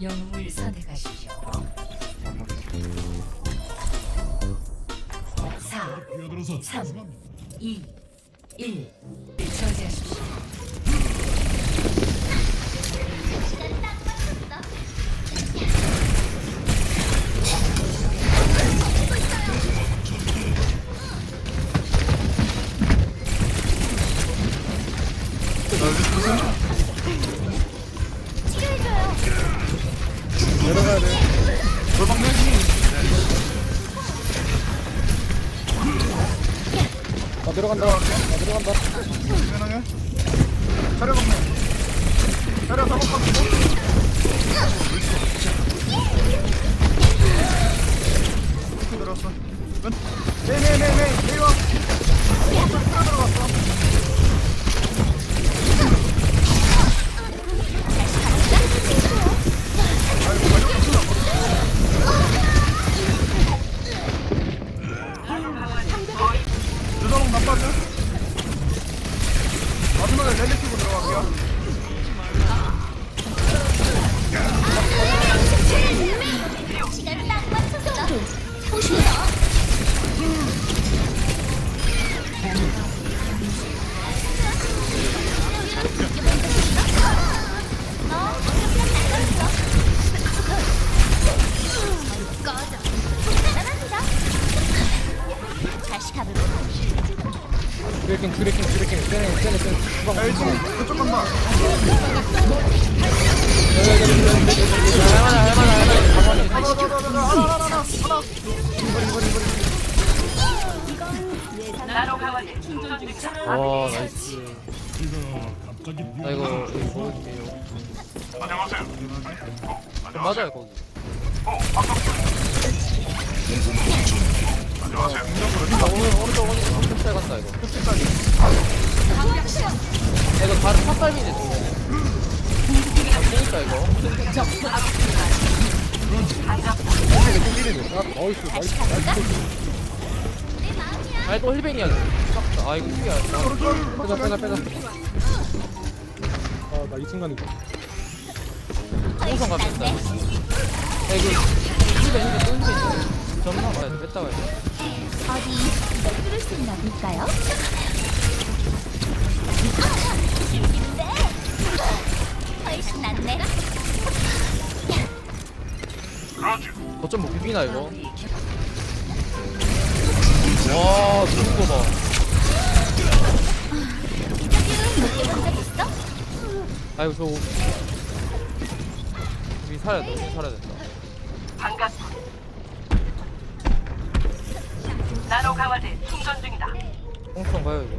영웅을 선택하십시오. 4, 뛰어들어서 3, 죄송합니다. 2, 1. 저지하십시오. 나 내려간다. 편하게 차려 먹네 차려 사먹고 들었어 네네네네 네이와 들어갔어 맞춰서 브레이킹, 브레이킹, 브레이킹. 쎄네, 쎄네, 쎄네. 주방. 야 이쪽 그쪽 간다 할만해, 할만해, 할만해. 가만히. 하나 하나 하나 하나 하나 하나 하나 와, 나이스. 나 이거, 이거 먹을게요. 좀 맞아요, 거기. 아, 오늘, 오른쪽, 오른쪽, 엄청 잘 간다, 이거. 야, 이거 다른 탑살미네, 또. 아, 재밌다, 이거. 다시 가볼까? 내 마음이야. 아니, 또 힐벤이야. 아, 이거 힐이야. 빼자, 빼자, 빼자. 아, 나 이 순간이다. 홍성 훨씬 갔다. 낫네. 야, 이거 힐벤, 또 힐벤이야. 점나 가야 돼, 뺐다 가야 돼. 어디 더 뚫을 수 있나 볼까요? 죽이는데 훨씬 낫네. 거점 뭐 비비나, 이거? 와, 누군 거 봐. 아이고, 저. 우리 살아야 돼, 우리 살아야 된다. 반갑군. 나노 강화제 충전 중이다. 홍성 가요, 이거.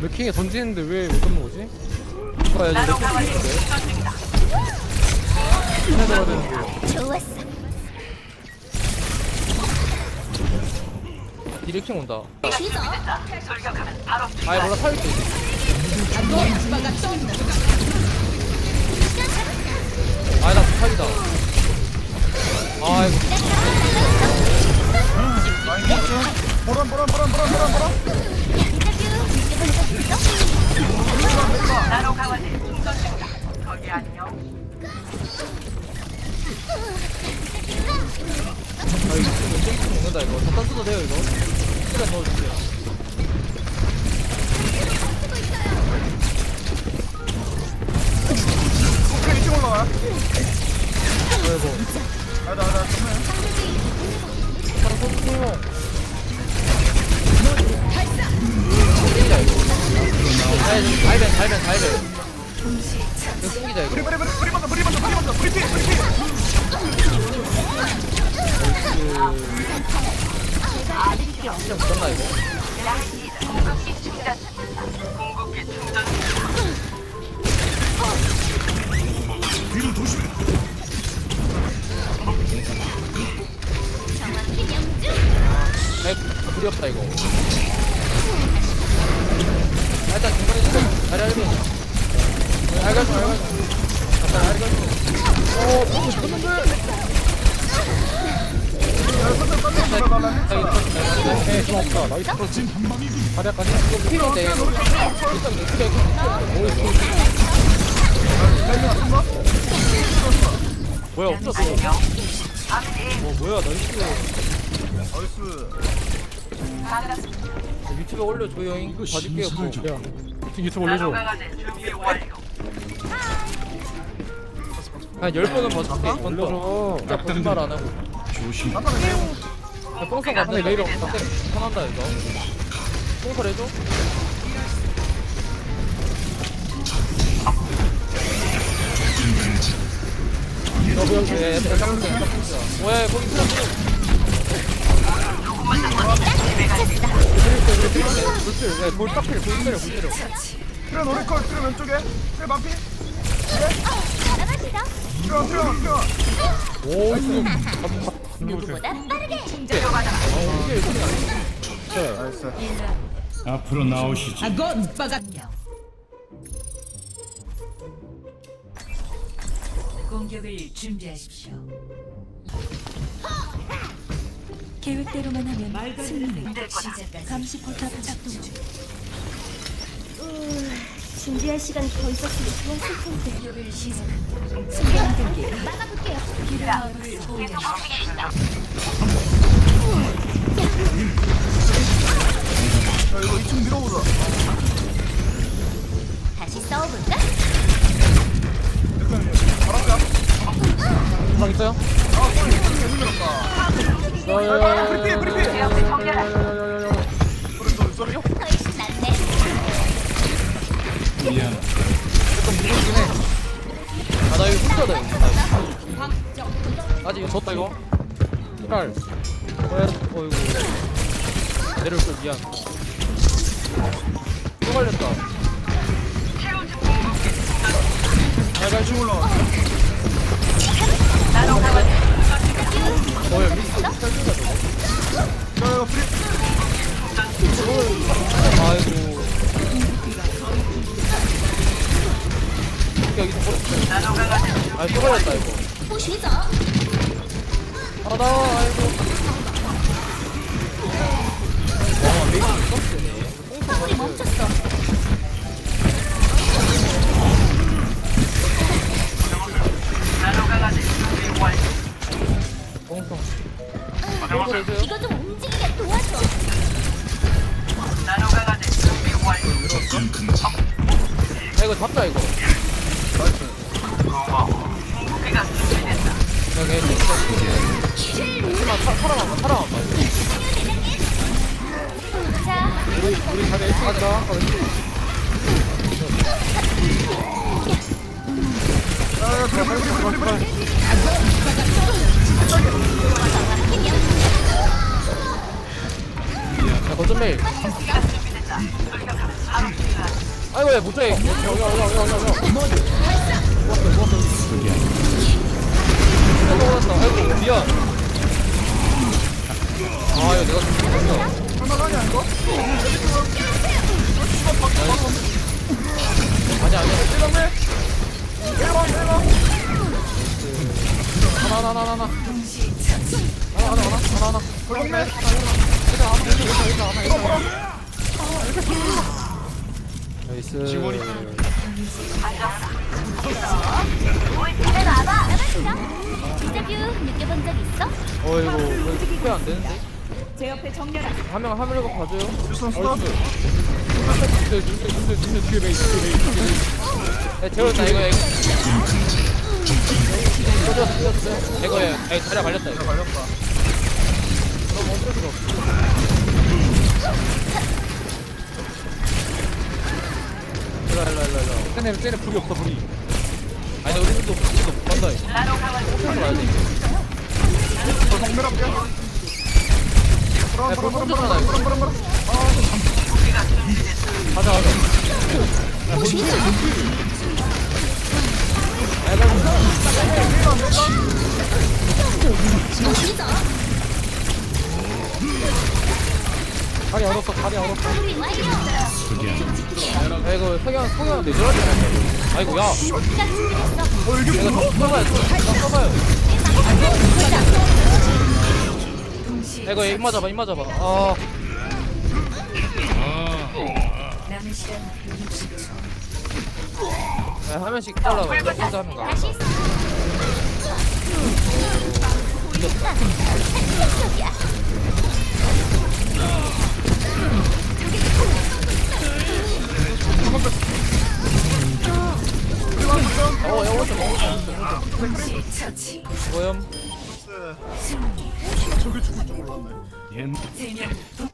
맥킹에 던지는데 왜못 잡는 거지? 아, 야, 나노 강화제 맥킹 충전 중이다. 해야 돼야 되는데. 좋았어. 디렉팅 온다. 돌격하면 바로 아이, 몰라, 살릴게. 아이, 나 부탁이다. 아이고. 먹는다, 이거. 잠깐 써도 돼요, 이거. 시간 넣어줄게요. 오케이 이쪽 올라와 아이고. 아나 나 정말 사람 선수. 땡기자, 이거. 아이, 달벤, 달벤, 달벤. 이거 땡기자, 이거. 브리 브리 브리 브리 먼저 브리 먼저 브리 먼저 브리 피 브리 피 진짜 이거? 조심해. 정확히 명중. 아이, 불이 없다, 이거. 아, 일단 중간에 있어. 다리 알비. 알갈비, 알갈비. 갔다, 알갈비. 어, 너무 죽었는데? 네, 좋았다. 나이스 프로진. 바닥까지. 필요돼. 뭐야 없었어. 어 뭐야 나이스. 나이스. 유튜브 올려줘요. 이거 봐줄게요. 유튜브 뭐. 올려줘. 한 10번은 봐줄게. 올려줘. 진짜 거짓말 안 하고. 조심. 뽕서 갔네 레이로 편한다 이거 뽕서 해줘 네, 왜 거기 틀어 틀어 돌 깎이를 돌 때려 돌 때려 틀어 노래 컬 틀어 왼쪽에 틀어 반피 틀어 틀어 틀어 오 누구보다 빠르게 충전 앞으로 나오시지. 공격을 준비하십시오. 계획대로만 하면 승리. 감시 포탑 작동 중. 준비할 시간 거의 있었으면 좋았을 텐데. 공격을 시작합니다. 수비한 단계 막아볼게요. 기름을 올려 야, 이거 2층 밀어보자. 다시 싸워볼까? 바람이야. 방 있어요? 아, 빨리 힘 밀었다. 아, 브리피, 브리피. 대역을 정렬하라. 소리, 소리, 소리요? 훨씬 낫네. 미안. 조금 무섭긴 해. 아, 나 이거 혼자다, 이거. 아, 이거. 아직 이거 졌다, 이거. 깔. 랄. 왜, 어이구. 내려올 걸 미안. 또 걸렸다. 잘 갈, 줄 올라와. 뭐야, 미스, 미스 탈진가, 저거. 야, 야, 프리. 아이고. 여기서 버렸어. 아, 또 걸렸다, 이거. 不许走！ 아, 나와, 아이고. 화물이 멈췄어. 이거 좀 움직이게 도와줘. 아, 이거 잡자, 이거. 안 봐, 사람 안 봐. 자, 우리, 우리 자리 1층 가자. 아까. 야, 야, 그래, 빨리. 야, 거점 메일. 아이고, 야, 못해. 여기, 여기, 여기, 여기, 여기. 모았어. 아이고, 미안. 아, 이거 내가 좀 죽었어. 할만하냐, 이거? 아니, 아니. 일방네. 일방, 일방. 하나, 하나, 하나, 하나. 하나, 하나, 하나, 하나, 하나. 일방네. 나이스. 지원이 잘 와봐. 나가자. 인터뷰 느껴본 적 있어? 어이구, 이거 투표 안 되는데? 제 옆에 정렬아. 한 명, 한 명씩 봐줘요. 유선 스톱. 눈대, 눈대, 눈대, 눈대, 뒤에 메이, 뒤에 메이, 뒤에 메이. 야, 재웠다, 이거, 이거. 꺼졌어, 꺼졌어. 이거, 야, 야, 자리가 말렸다, 이거. 너무 어쩔 수가 없어. 일로, 일로, 일로, 일로. 쟤네, 쟤네 불이 없어, 불이. 아니, 우리도, 우리도 못 간다, 이거. 홈에서 가야 돼, 이거. 저 정면 할게. 이거. 브람, 브람, 브람. 가자, 가자. 야, 뭔 다리 얼었어, 다리 얼었어. 야, 이거 석양, 석양 내줘야지. 아이고, 야. 이게 내가 좀 써봐요, 좀 써봐요. 야, 이거 입 맞아봐, 입 맞아봐. 아, 남은 시간 60초. 야, 한 명씩 잘라봐. 이거 혼자 하면 가. 어, 야, 오른쪽, 오른쪽, 오른쪽. 처치. 오염. 승리. 어, 저게 죽을 줄 몰랐네.